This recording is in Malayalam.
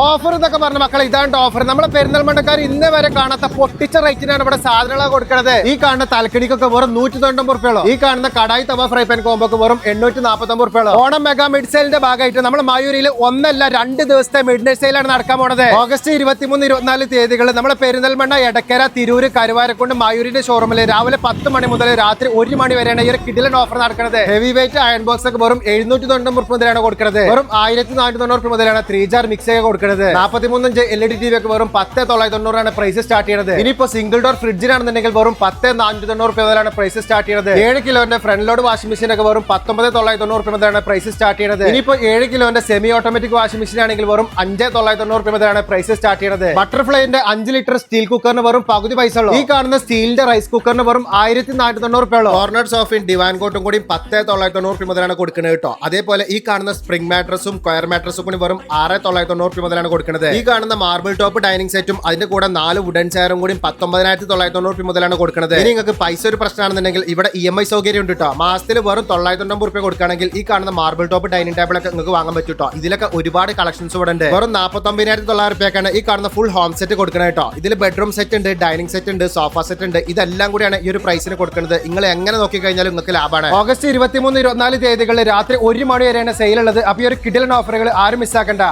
ഓഫർ എന്നൊക്കെ പറഞ്ഞ മക്കളെ ഇതാണ് ഓഫർ നമ്മളെ പെരുന്തൽമണ്ണക്കാർ ഇന്ന് വരെ കാണാത്ത പൊട്ടിച്ച റേറ്റിനാണ് ഇവിടെ സാധനങ്ങൾ കൊടുക്കുന്നത് ഈ കാണുന്ന തലക്കടിക്കൊക്കെ വെറും നൂറ്റി തൊണ്ണൂറ് റുപ്യോളോ ഈ കാണുന്ന കടായി തവ ഫ്രൈ പാൻ കോമ്പോക്ക് വെറും എണ്ണൂറ്റി നാൽപ്പത്തൊമ്പത് റുപ്യോളോ ഓണം മെഗാ മിഡ് സെയിലിന്റെ ഭാഗമായിട്ട് നമ്മൾ മായൂരിയിൽ ഒന്നല്ല രണ്ട് ദിവസത്തെ മിഡ് നൈറ്റ് സെയിലാണ് നടക്കാൻ പോണത്. ഓഗസ്റ്റ് ഇരുപത്തിമൂന്ന് ഇരുപത്തിനാല് തീയതികൾ നമ്മളെ പെരുന്തൽമണ്ണ എടക്കര തിരൂര് കരുവാരക്കുണ്ട് മായൂരിന്റെ ഷോറൂമിൽ രാവിലെ പത്ത് മണി മുതൽ രാത്രി ഒരു മണി വരെയാണ് ഈ ഒരു കിഡിലൻ ഓഫർ നടക്കുന്നത് ഹെവി വെയിറ്റ് അയൺ ബോക്സ് ഒക്കെ വെറും എഴുന്നൂറ്റി തൊണ്ണൂറ് മുതലാണ് കൊടുക്കുന്നത് വെറും ആയിരത്തി നാനൂറ്റി തൊണ്ണൂറ് മുതലാണ് ത്രീ ജാർ മിക്സ് ഒക്കെ കൊടുക്കുന്നത് നാൽപ്പത്തിമൂന്ന് inch L E D T V ഒക്കെ വെറും പത്ത് തൊള്ളായിരത്തി തൊണ്ണൂറാണ് പ്രൈസ് സ്റ്റാർട്ട് ചെയ്യുന്നത് ഇനിയിപ്പോ സിംഗിൾ ഡോർ ഫ്രിഡ്ജിനാണെന്നുണ്ടെങ്കിൽ വെറും പത്ത് നാനൂറ്റി തൊണ്ണൂറ് രൂപ മുതലാണ് പ്രൈസ് സ്റ്റാർട്ട് ചെയ്യുന്നത് ഏഴ് കിലോന്റെ ഫ്രണ്ട് ലോഡ് വാഷിംഗ് മെഷീൻ ഒക്കെ വെറും പത്തൊമ്പത് തൊള്ളായിരത്തി തൊണ്ണൂറ് രൂപ മുതലാണ് പ്രൈസ് സ്റ്റാർട്ട് ചെയ്യുന്നത് ഇനിയിപ്പോ ഏഴ് കിലോന്റെ സെമി ഓട്ടോമാറ്റിക് വാഷിംഗ് മെഷീൻ ആണെങ്കിൽ വെറും അഞ്ച് തൊള്ളായിരത്തി തൊണ്ണൂറ് രൂപ മുതലാണ് പ്രൈസ് സ്റ്റാർട്ട് ചെയ്യുന്നത് ബട്ടർഫ്ലൈന്റെ അഞ്ച് ലിറ്റർ സ്റ്റീൽ കുക്കറിന് വെറും പകുതി പൈസ ഉള്ളൂ. ഈ കാണുന്ന സ്റ്റീലിന്റെ റൈസ് കുക്കറിന് വെറും ആയിരത്തി നാനൂറ്റി തൊണ്ണൂറ് രൂപ ഉള്ളൂ കോർണർ സോഫിൻ ഡിവാൻ കോട്ടും കൂടി പത്ത് തൊള്ളായിരത്തി തൊണ്ണൂറ് രൂപ മുതലാണ് കൊടുക്കുന്നത് കേട്ടോ. അതേപോലെ ഈ കാണുന്ന സ്പ്രിംഗ് മാട്രസും കൊയർ മാട്രസും കൂടി വെറും ആറ് തൊള്ളായിരത്തി തൊണ്ണൂറ് റുപ്യ മുതലാണ് കൊടുക്കുന്നത്. ഈ കാണുന്ന മാർബിൾ ടോപ്പ് ഡൈനിങ് സെറ്റും അതിന്റെ കൂടെ നാല് വുഡൻ ചെയറും കൂടി പത്തൊമ്പതിനായിരത്തി തൊള്ളായിരത്തി തൊണ്ണൂറ് മുതലാണ് കൊടുക്കുന്നത്. ഇനി നിങ്ങൾക്ക് പൈസ ഒരു പ്രശ്നമാണെന്നുണ്ടെങ്കിൽ ഇവിടെ ഇ എം ഐ സൗകര്യം ഉണ്ട് കേട്ടോ മാസത്തിൽ വെറും തൊള്ളായിരത്തി തൊണ്ണൂറ് റുപ്യ കൊടുക്കുകയാണെങ്കിൽ ഈ കാണുന്ന മാർബിൾ ടോപ്പ് ഡൈനിങ് ടേബിൾ ഒക്കെ നിങ്ങൾക്ക് വാങ്ങാൻ പറ്റും കേട്ടോ ഇതിലൊക്കെ ഒരുപാട് കളക്ഷൻസ് ഇവിടെ ഉണ്ട്. വെറും നാൽപ്പത്തൊമ്പതിനായിരത്തി തൊള്ളായിരം റുപ്യക്കാണ് ഈ കാണുന്ന ഫുൾ ഹോം സെറ്റ് കൊടുക്കുന്നത് കേട്ടോ ഇതിൽ ബെഡ്റൂം സെറ്റ് ഉണ്ട് ഡൈനിങ് സെറ്റ് ഉണ്ട് സോഫ സെറ്റ് ഉണ്ട്. ഇതെല്ലാം കൂടിയാണ് ഈ ഒരു പ്രൈസിന് കൊടുക്കുന്നത്. നിങ്ങൾ എങ്ങനെ നോക്കി കഴിഞ്ഞാലും നിങ്ങൾക്ക് ലാഭമാണ്. ഓഗസ്റ്റ് ഇരുപത്തിമൂന്ന് ഇരുപത്തിനാല് തീയതികളിൽ രാത്രി ഒരു മണി വരെയാണ് സെയിൽ ഉള്ളത്. അപ്പൊ ഈ ഒരു കിഡിലൻ ഓഫറുകൾ ആരും മിസ്സാക്കണ്ട